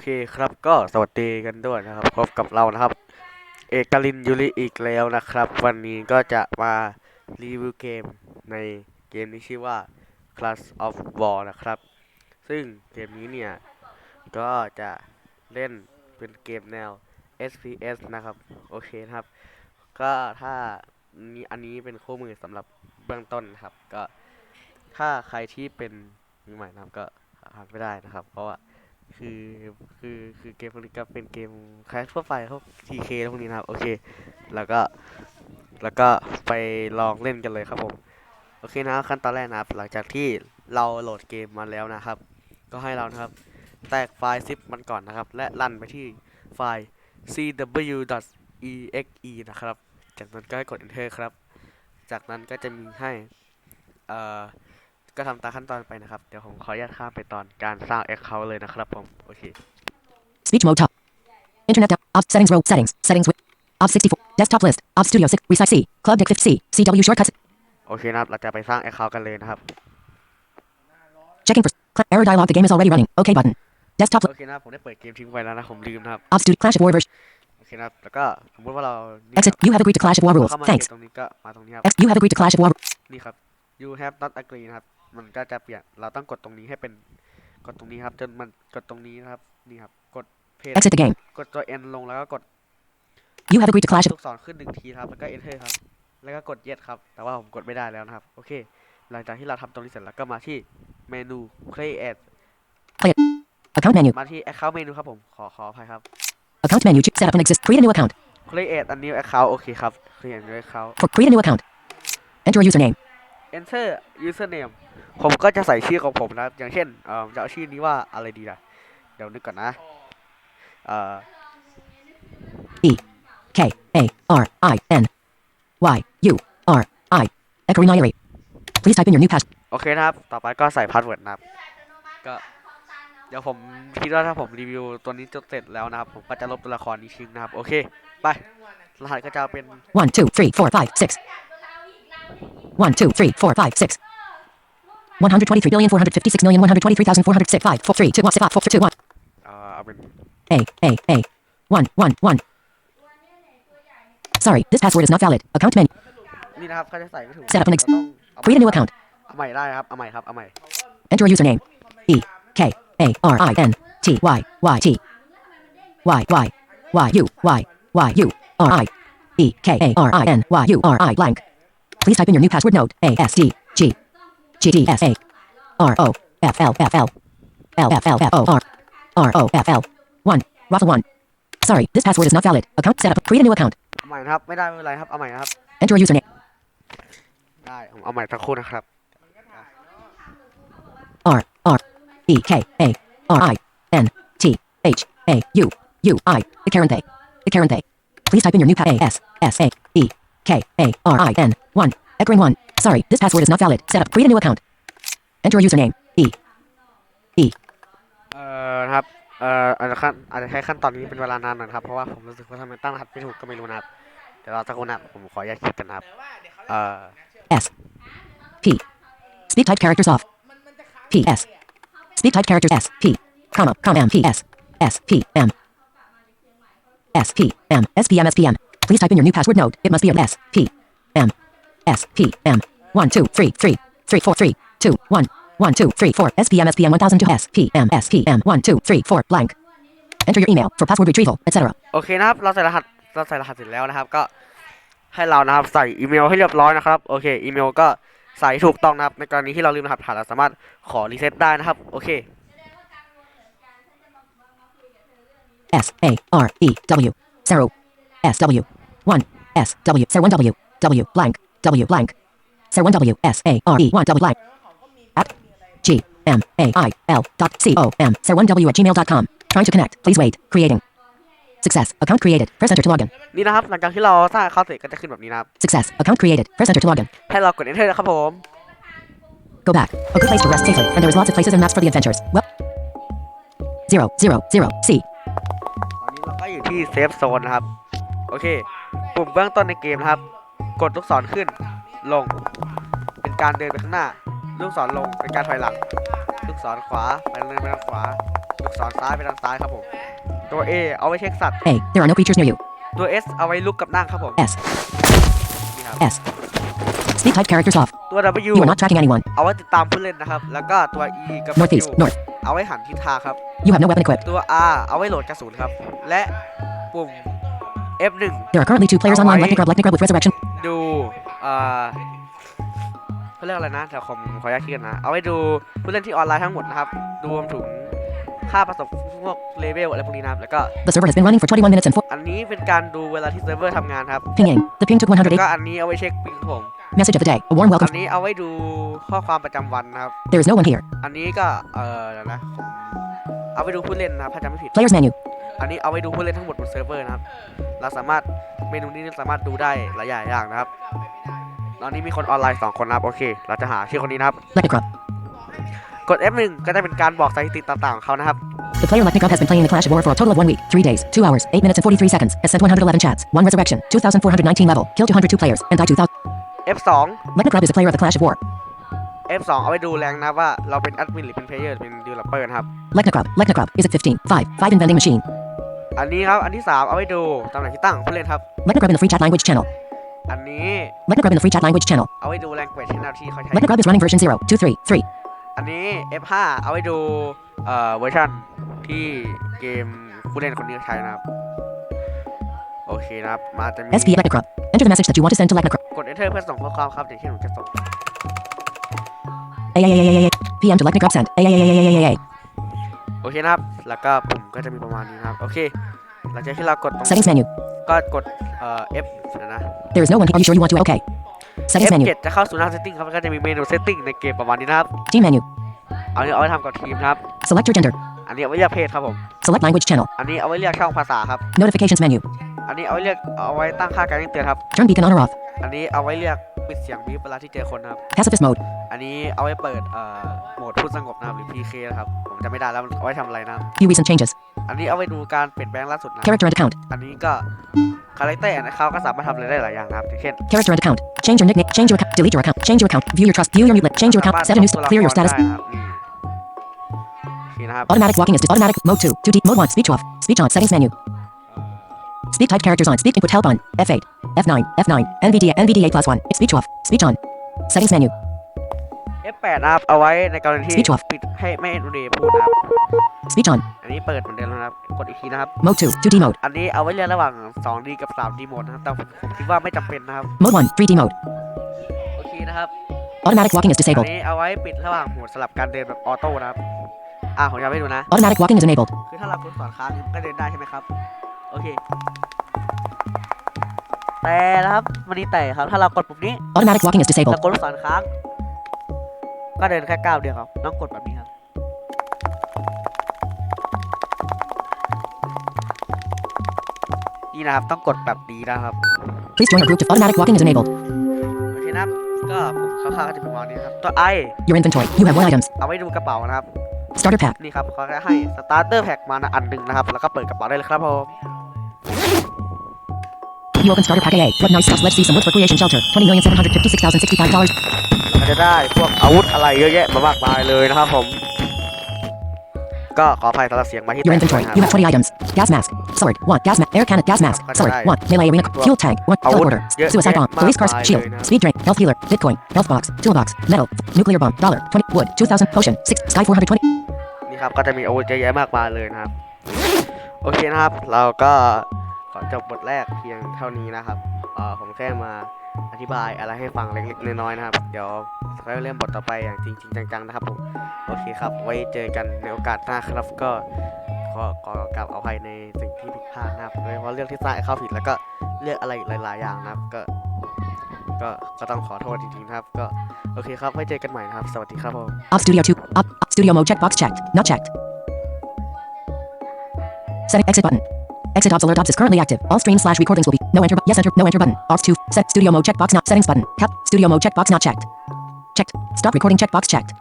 เคครับก็สวัสดีกันด้วยนะครับพบกับเรานะครับ เอกลินยูริอีกแล้วนะครับ วันนี้ก็จะมารีวิวเกมในเกมที่ชื่อว่า Clash of War นะครับ ซึ่งเกมนี้เนี่ย ก็จะเล่นเป็นเกมแนว SPS นะครับ โอเคนะครับ ก็ถ้านี่อันนี้เป็นคู่มือสำหรับเบื้องต้นนะครับ ก็ถ้าใครที่เป็นมือใหม่นะครับก็หาไม่ได้นะครับ เพราะว่า คือคือคือเกมพวกนี้ก็เป็นเกมคล้ายทั่วไปพวก TK พวกนี้นะครับ โอเค แล้วก็ แล้วก็ไปลองเล่นกันเลยครับผม โอเคนะขั้นตอนแรกนะครับ หลังจากที่เราโหลดเกมมาแล้วนะครับ ก็ให้เรานะครับ แตกไฟล์ zip มันก่อนนะครับ และรันไปที่ไฟล์ cw.exe นะครับ จากนั้นก็ให้กด enter ครับ จากนั้นก็จะมีให้ เอ่อ ก็ทำตามขั้นตอนไปนะครับ เดี๋ยวผมขออนุญาตข้ามไปตอนการสร้าง Account เลยนะครับผม โอเค Speech mode top. Internet down. Ops settings row settings. Settings with. Ops 64. Desktop list. Ops Studio 6. Resize C. Club Dick 50 C. CW shortcuts. โอเคนะครับ เราจะไปสร้าง Account กันเลยนะครับ Checking for cl- error dialog. The game is already running. OK button. Desktop. โอเคนะครับ ผมได้เปิดเกมทิ้งไว้แล้วนะ ผมลืมนะครับ Ops Studio Clash of War version. โอเคนะครับ แล้วก็สมมติว่าเรานี่ Exit. You have agreed to Clash of War rules. เข้ามาเกม Thanks. ตรงนี้ก็มาตรงนี้ครับ X. You have agreed to Clash of War. นี่ครับ you have not agree นะครับ มันก็จะเปลี่ยน เราต้องกดตรงนี้ให้เป็น กดตรงนี้ครับ จนมันกดตรงนี้นะครับ นี่ครับ กดเพจ Exit the game. กดตัว N ลงแล้วก็กด You have agreed to Clash of. ลูกศรขึ้นหนึ่งทีครับ แล้วก็ enter ครับ แล้วก็กด yes ครับ แต่ว่าผมกดไม่ได้แล้วนะครับ โอเค หลังจากที่เราทำตรงนี้เสร็จแล้วก็มาที่เมนู create Account menu. มาที่ account เมนูครับผม ขอขออภัยครับ Account menu. Ch- Set up and exist. Create a new account. create a new account โอเคครับ create a new account For create a new account. Enter your username. enter username ผมก็จะใส่ชื่อของผมนะครับอย่างเช่นเอ่อจะเอาชื่อนี้ว่าอะไรดีล่ะ เดี๋ยวนึกก่อนนะ เอ่อ K A R I N Y U R I. Ekarinayari. Please type in your new pass. โอเคนะครับ ต่อไปก็ใส่พาสเวิร์ดนะครับก็เดี๋ยวผมคิดว่าถ้าผมรีวิวตัวนี้จนเสร็จแล้วนะครับ ผมก็จะลบตัวละครนี้ทิ้งนะครับ โอเค ไป รหัสก็จะเป็น One two three four five six. One two three four five six. One hundred twenty-three billion four hundred fifty-six million one hundred twenty-three thousand four hundred six five four three two one six five four two one. เอ่อเอาเป็น A A A. One one one. Sorry, this password is not valid. Account menu. นี่นะครับเขาจะใส่ไม่ถูก Set up an ex- เราต้องเอา Create a new account. เอาใหม่ได้ครับ เอาใหม่ครับ เอาใหม่ Enter your username. E K A R I N T Y Y T. Y Y Y U Y Y U R I. E K A R I N Y U R I blank. Please type in your new password node. A S D G G D S A R O F L F L L F L F O R R O F L. One. Raffle one. Sorry, this password is not valid. Account setup. Create a new account. เอาใหม่นะครับ ไม่ได้ไม่เป็นไรครับ เอาใหม่นะครับ Enter your username. ได้ ผมเอาใหม่สักครู่นะครับ R R E K A R I N T H A U U I Icarante. Icarante. Please type in your new pa- A S S A E K A R I N one. Echoing one. Sorry, this password is not valid. Set up. Create a new account. Enter your username. E E เอ่อนะครับ เอ่ออาจจะขั้นอาจจะใช้ขั้นตอนนี้เป็นเวลานานหน่อยนะครับ เพราะว่าผมรู้สึกว่าทำไมตั้งรหัสไม่ถูกก็ไม่รู้นะครับ เดี๋ยวเราสักครู่นะครับผมขออนุญาตคิดกันนะครับ เอ่อ S P Speak typed characters off. P S Speak typed characters S P comma comma M P S S P M S P M S P M S P M. Please type in your new password node. It must be a S P M S P M one two three three three four three two one one two three four S P M S P M one thousand two S P M S P M one two three four blank. Enter your email for password retrieval, etc. โอเคนะครับ เราใส่รหัส เราใส่รหัสเสร็จแล้วนะครับ ก็ให้เรานะครับใส่อีเมลให้เรียบร้อยนะครับ โอเค อีเมลก็ใส่ถูกต้องนะครับ ในกรณีที่เราลืมรหัสผ่านเราสามารถขอรีเซ็ตได้นะครับ โอเค S A R E W zero S W one S W zero one W W blank W blank zero one W S A R E one W blank at G M A I L dot C O M zero one W at gmail dot com. Trying to connect. Please wait. Creating. Success. Account created. Press enter to login. นี่นะครับ หลังจากที่เราสร้างเขาเสร็จก็จะขึ้นแบบนี้นะครับ Success. Account created. Press enter to login. ให้เรากด enter นะครับผม Go back. A good place to rest safely, and there is lots of places and maps for the adventures. Well. Zero zero zero C. ตอนนี้เราก็อยู่ที่เซฟโซนนะครับ โอเค ปุ่มเบื้องต้นในเกมนะครับ กดลูกศรขึ้น ลง เป็นการเดินไปข้างหน้า ลูกศรลงเป็นการถอยหลัง ลูกศรขวาไปเดินไปทางขวา ลูกสอนซ้ายไปทางซ้ายครับผม ตัว A เอาไว้เช็คสัตว์ A. There are no creatures near you. ตัว S เอาไว้ลุกกับนั่งครับผม S. นี่ครับ S. Speak typed characters off. ตัว W You are not tracking anyone. เอาไว้ติดตามผู้เล่นนะครับ แล้วก็ตัว E กับ Northeast. W North. เอาไว้หันทิศทางครับ You have no weapon equipped. ตัว R เอาไว้โหลดกระสุนครับ และปุ่ม F1 There are currently two players online. Lightning Grub, Lightning Grub with resurrection. ดูเอ่อเขาเรียกอะไรนะเดี๋ยวผมขออนุญาตคิดกันนะ เอาไว้ดูผู้เล่นที่ออนไลน์ทั้งหมดนะครับรวมถึงค่าประสบพวกเลเวลอะไรพวกนี้นะครับแล้วก็ The server has been running for 21 minutes and 4. อันนี้เป็นการดูเวลาที่เซิร์ฟเวอร์ทำงานครับ Pinging. The ping took แล้ว 108. ก็อันนี้เอาไว้เช็คปิงครับผม Message of the day. A warm อั welcome. นนี้เอาไว้ดูข้อความประจำวันนะครับ There is no one here. อันนี้ก็เออเดี๋ยวนะผมเอาไปดูผู้เล่นนะครับถ้าจำไม่ผิด Players menu. อันนี้เอาไว้ดูผู้เล่นทั้งหมดบนเซิร์ฟเวอร์นะครับ เราสามารถ เมนูนี้สามารถดูได้หลายอย่างนะครับ ตอนนี้มีคนออนไลน์ 2 คนนะครับ โอเค เราจะหาชื่อคนนี้นะครับ Lightning Grub. กด F1 ก็จะเป็นการบอกสถิติต่างๆของเขานะครับ The player Lightning Grub has been playing the Clash of War for a total of 1 week, 3 days, 2 hours, 8 minutes and 43 seconds, has sent 111 chats, 1 resurrection, 2,419 level, killed 202 players, and died 2,000. F2 Lightning Grub is a player of the Clash of War. F2 เอาไว้ดูแรงนะครับว่าเราเป็นแอดมินหรือเป็นเพลเยอร์เป็นดีลลอปเปอร์นะครับ Lightning Grub. Lightning Grub is at 15, 5, 5 in vending machine. อันนี้ครับ อันที่ 3 เอาไว้ดูตำแหน่งที่ตั้งของผู้เล่นครับ Lightning Grub in the free chat language channel. อันนี้ Lightning Grub in the free chat language channel. เอาไว้ดูแรงเกวดชแนลที่เขาใช้ Lightning Grub is running version 0, 2, 3, 3. อันนี้ F5 เอาไว้ดูเอ่อเวอร์ชันที่เกมผู้เล่นคนนี้ใช้นะครับ โอเคนะครับ มาจะมี SP Lightning Grub. Enter the message that you want to send to Lightning Grub. กด Enter เพื่อส่งข้อความครับอย่างที่ผมจะส่ง AAAAAA. PM to Lightning Grub send. AAAAAA. โอเคนะครับ แล้วก็ปุ่มก็จะมีประมาณนี้นะครับ โอเค หลังจากที่เรากดตรง Settings menu. ก็กดเอ่อ F นะ There is no one here. Are you sure you want to? Okay. Settings menu. F7 จะเข้าสู่หน้า setting ครับแล้วก็จะมีเมนู setting ในเกมประมาณนี้นะครับ Team menu. เอานี้เอาไว้ทำกับทีมนะครับ Select your gender. อันนี้เอาไว้เรียกเพศครับผม Select language channel. อันนี้เอาไว้เรียกช่องภาษาครับ Notifications menu. อันนี้เอาไว้เรียกเอาไว้ตั้งค่าการแจ้งเตือนครับ Turn beacon on or off. อันนี้เอาไว้เรียก ปิดเสียงบีบเวลาที่เจอคนนะครับ Pacifist mode. อันนี้เอาไว้เปิดเอ่อโหมดพูดสงบนะครับหรือ PK นะครับ ผมจะไม่ได้แล้วมันเอาไว้ทำอะไรนะครับ View recent changes. อันนี้เอาไว้ดูการเปลี่ยนแปลงล่าสุดนะครับ Character and account. อันนี้ก็คาแรคเตอร์นะครับก็สามารถทำอะไรได้หลายอย่างนะครับอย่างเช่น Character and account. Change your nickname. Change your account. Delete your account. Change your account. View your trust. View your mute. Change your account. Set a new. st- Clear your status. ได้นะครับนี่โอเคนะครับ Automatic walking is dis- automatic. Mode 2. 2D. Mode 1. Speech off. Speech on. Settings menu. Speak type characters on. Speak input help on. F8. F9. F9. NVDA. NVDA plus 1. Speech off. Speech on. Settings menu. F8 นะครับเอาไว้ในกรณีที่ Speech off ปิดให้ไม่ให้ดูเดย์พูดนะครับ Speech on. อันนี้เปิดเหมือนเดิมนะครับ กดอีกทีนะครับ Mode 2. 2D mode. อันนี้เอาไว้เลือกระหว่าง 2D กับ 3D โหมดนะครับ แต่ผมผมคิดว่าไม่จำเป็นนะครับ Mode 1. 3D mode. โอเคนะครับ Automatic walking is อัน disabled. นี้เอาไว้ปิดระหว่างโหมดสลับการเดินแบบออโต้นะครับ อะผมจะให้ดูนะ Automatic walking is enabled. คือถ้าเรากดสอนค้างมันก็เดินได้ใช่ไหมครับ โอเค แต่นะครับมันนี้แต่ครับ ถ้าเรากดปุ่มนี้ Automatic walking is แล้ disabled. วกดลูกศรค้าง ก็เดินแค่ก้าวเดียวครับต้องกดแบบนี้ครับ นี่นะครับต้องกดแบบนี้นะครับ Please join our group to automatic walking is enabled. โอเคนะครับ ก็ผมคร่าวๆก็จะเป็นประมาณนี้นะครับ ตัว I Your inventory. You have one items. เอาไว้ดูกระเป๋านะครับ Starter pack. นี่ครับเขาจะให้ starter pack มาอันหนึ่งนะครับ แล้วก็เปิดกระเป๋าได้เลยครับผม You open starter pack AA. What nice stuff. Let's see some wood for creation shelter. 20,756,065 dollars. เราจะได้พวกอาวุธอะไรเยอะแยะมามากมายเลยนะครับผม ก็ขออภัยสำหรับเสียงมาที่ Your แตกด้วย inventory. นะครับ You have 20 items. Gas mask. Sword. 1. Gas mask. Air cannon. Gas mask. What Sword. did I- 1. Melee arena. Fuel tank. 1. I would- Teleporter. yeah, Suicide yeah, bomb. Police cars. my- Shield. my- Speed drink. Health healer. Bitcoin. Health box. Toolbox. Metal. Nuclear bomb. Dollar. 20. Wood. 2,000. Potion. 6. Sky 420. นี่ครับ ก็จะมีอาวุธเยอะแยะมากมายเลยนะครับ โอเคนะครับ เราก็ขอ จบบทแรกเพียงเท่านี้นะครับเอ่อผมแค่มาอธิบายอะไรให้ฟังเล็กๆน้อยๆนะครับ เดี๋ยวค่อยเริ่มบทต่อไปอย่างจริง ๆ จังๆนะครับผมโอเคครับ ไว้เจอกันในโอกาสหน้าครับก็ขอขอกราบอภัยในสิ่งที่ผิดพลาดนะครับโดยเฉพาะเรื่องที่สร้างให้เข้าผิดแล้วก็เรื่องอะไรหลาย ๆ อย่างนะครับก็ก็ก็ต้องขอโทษจริงๆนะครับ ก็โอเคครับไว้เจอกันใหม่นะครับ สวัสดีครับผม Op Studio 2. Op, op Studio mode checkbox checked. Not checked. Setting exit button. Exit Ops alert Ops is currently active. All streams slash recordings will be no enter bu- yes enter no enter button. Ops 2. Set studio mode checkbox not settings button. Cap studio mode checkbox not checked. Checked. Stop recording checkbox checked.